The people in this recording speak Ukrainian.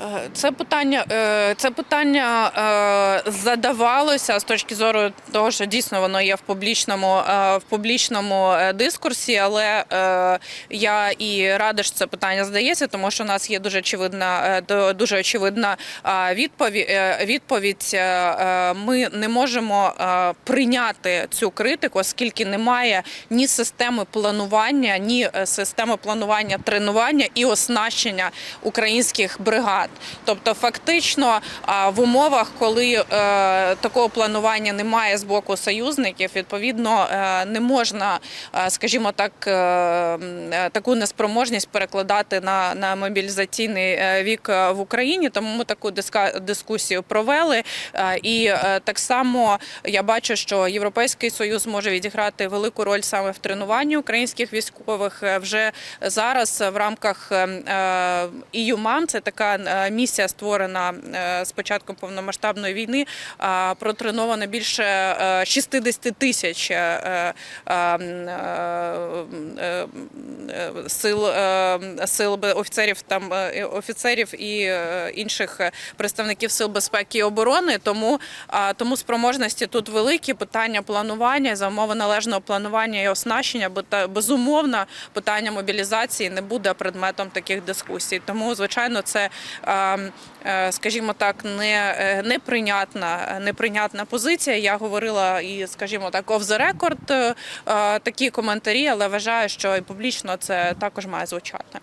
Е, Це питання, е, це питання е, задавалося з точки зору того, що дійсно воно є в публічному в публічному дискурсі, але я і рада, що це питання здається, тому що у нас є дуже очевидна дуже очевидна відповідь. Відповідь ми не можемо прийняти цю критику, оскільки немає ні системи планування, ні системи планування тренування і оснащення українських бригад. Тобто, фактично, в умовах, коли е, такого планування немає з боку союзників, відповідно е, не можна, е, скажімо так, таку неспроможність перекладати на, на мобілізаційний вік в Україні. Тому ми таку дискусію провели. І так само я бачу, що Європейський союз може відіграти велику роль саме в тренуванні українських військових вже зараз в рамках ІЮМАМ. Це така місія створена е, з початком повномасштабної війни. Протреновано більше е, 60 тисяч е, е, е, е, е, сил е, сил офіцерів там е, офіцерів і е, інших е, представників сил безпеки і оборони. Тому тому спроможності тут великі питання планування за умови належного планування і оснащення, бо та безумовно питання мобілізації не буде предметом таких дискусій. Тому, звичайно, це, е, е, скажімо так, не е, неприйнятна, неприйнятна позиція. Я говорила і, скажімо так, off the record е, такі коментарі, але вважаю, що і публічно це також має звучати.